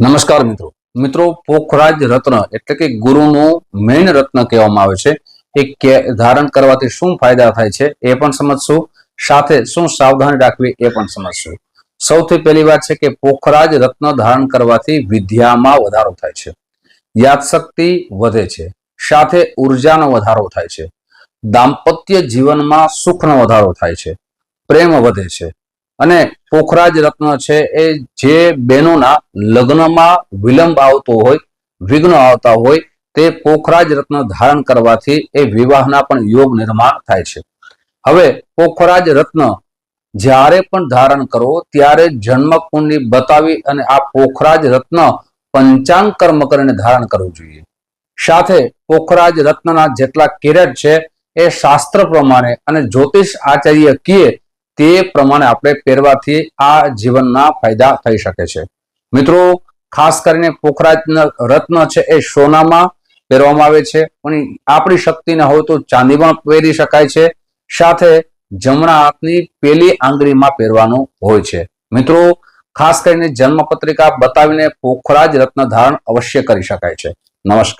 નમસ્કાર મિત્રો. મિત્રો, પોખરાજ રત્ન એટલે કે ગુરુનું મેઇન રત્ન કહેવામાં આવે છે. એ ધારણ કરવાથી શું ફાયદા થાય છે એ પણ સમજશું. સાથે શું સાવધાની રાખવી એ પણ સમજશું. સૌથી પહેલી વાત છે કે પોખરાજ રત્ન ધારણ કરવાથી વિદ્યામાં વધારો થાય છે. યાદશક્તિ વધે છે. સાથે ઉર્જાનો વધારો થાય છે. દાંપત્ય જીવનમાં સુખનો વધારો થાય છે. પ્રેમ વધે છે. અને પોખરાજ રત્ન છે એ જે બહેનોના લગ્નમાં વિલંબ આવતો હોય, વિઘ્ન આવતા હોય, તે પોખરાજ રત્ન ધારણ કરવાથી એ વિવાહના પણ યોગ નિર્માણ થાય છે. હવે પોખરાજ રત્ન જ્યારે પણ ધારણ કરો, ત્યારે જન્મ કુંડલી બતાવી અને આ પોખરાજ રત્ન પંચાંગ કર્મ કરીને ધારણ કરવું જોઈએ. સાથે પોખરાજ રત્નના જેટલા કેરેટ છે, એ શાસ્ત્ર પ્રમાણે અને જ્યોતિષ આચાર્ય કીએ તે પ્રમાણે આપણે પહેરવાથી આ જીવનના ફાયદા થઈ શકે છે. મિત્રો, ખાસ કરીને પોખરાજ રત્ન છે એ સોનામાં પહેરવામાં આવે છે. પણ આપણી શક્તિ ન હોય તો ચાંદીમાં પહેરી શકાય છે. સાથે જમણા હાથની પેલી આંગળીમાં પહેરવાનું હોય છે. મિત્રો, ખાસ કરીને જન્મ પત્રિકા બતાવીને પોખરાજ રત્ન ધારણ અવશ્ય કરી શકાય છે. નમસ્કાર.